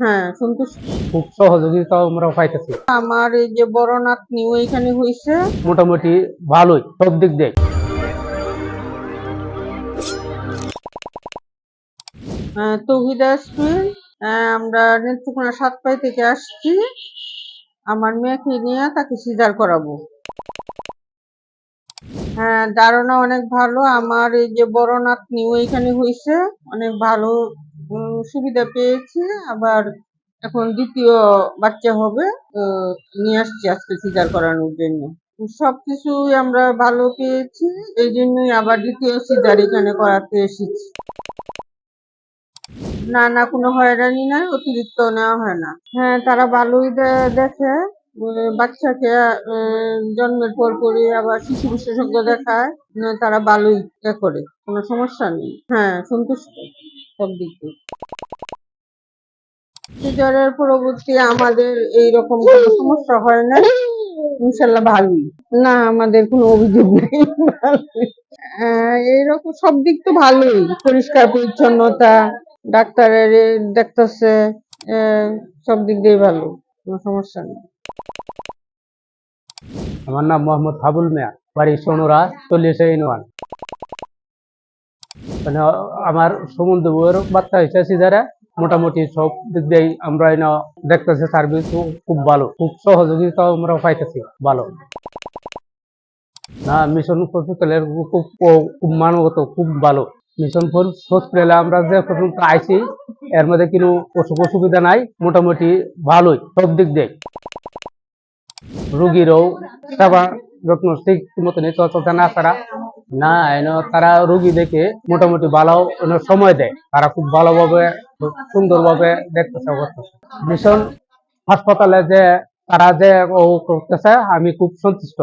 হ্যাঁ সন্তুষ্ট খুব সহযোগিতা আমরা পাইতেছি। আমার এই যে বড় নাতনিও এখানে হয়েছে মোটামুটি ভালোই সব দিক দিয়ে। আহ, তৌহিদা আসমিন আমরা নেত্রকোনা সাতপাই থেকে আসছি। আমার মেয়েকে নিয়ে তাকে সিজার করাবো। হ্যাঁ ধারণা অনেক ভালো। আমার এই যে বড় নাতনিও এখানে হয়েছে অনেক ভালো সুবিধা পেয়েছি। আবার এখন দ্বিতীয় বাচ্চা হবে নিয়ে আসছি আজকে সিজার করানোর জন্য। সব সবকিছুই আমরা ভালো পেয়েছি, এই জন্যই আবার দ্বিতীয় সিজার এখানে করাতে এসেছি। না না, কোনো হয়রানি নাই, অতিরিক্ত নেওয়া হয় না। হ্যাঁ তারা ভালোই দেখে বাচ্চাকে জন্মের পর পরই আবার শিশু বিশেষজ্ঞ দেখায় তারা ভালোই করে, কোনো সমস্যা নেই। হ্যাঁ সন্তুষ্ট। সব দিক দিয়ে। পরবর্তী আমাদের এইরকম কোনো সমস্যা হয় না। ইনশাল্লাহ ভালোই। না, আমাদের কোনো অভিযোগ নেই। এইরকম সব দিক তো ভালোই। পরিষ্কার, পরিচ্ছন্নতা, ডাক্তারের দেখতেছে সব দিক দিয়ে ভালো। কোনো সমস্যা নেই। আমার নাম মোহাম্মদ হাবুল মিয়া, বাড়ি সোনুরা, চল্লিশে মানে আমার সমুদ্র বউয়ের বাচ্চা হয়েছে সিজারে মোটামুটি সব দিক দিয়ে আমরা এনে দেখতেছি সার্ভিস খুব ভালো, খুব সহযোগিতা আমরা পাইতেছি, ভালো। না মিশন হসপিটালের খুব খুব মানবত, খুব ভালো। মিশন হসপিটালে আমরা যে পর্যন্ত আইছি, এর মধ্যে কোনো অসুখ অসুবিধা নাই, মোটামুটি ভালোই, সব দিক দিয়ে রুগীরও সেবা, যত্ন ঠিক মতো নিতে চলতে না, তারা না, এন তারা রুগী দেখে মোটামুটি ভালো সময় দেয়। তারা খুব ভালোভাবে সুন্দরভাবে দেখতেছে মিশন হাসপাতালে যে তারা যে করতেছে, আমি খুব সন্তুষ্ট।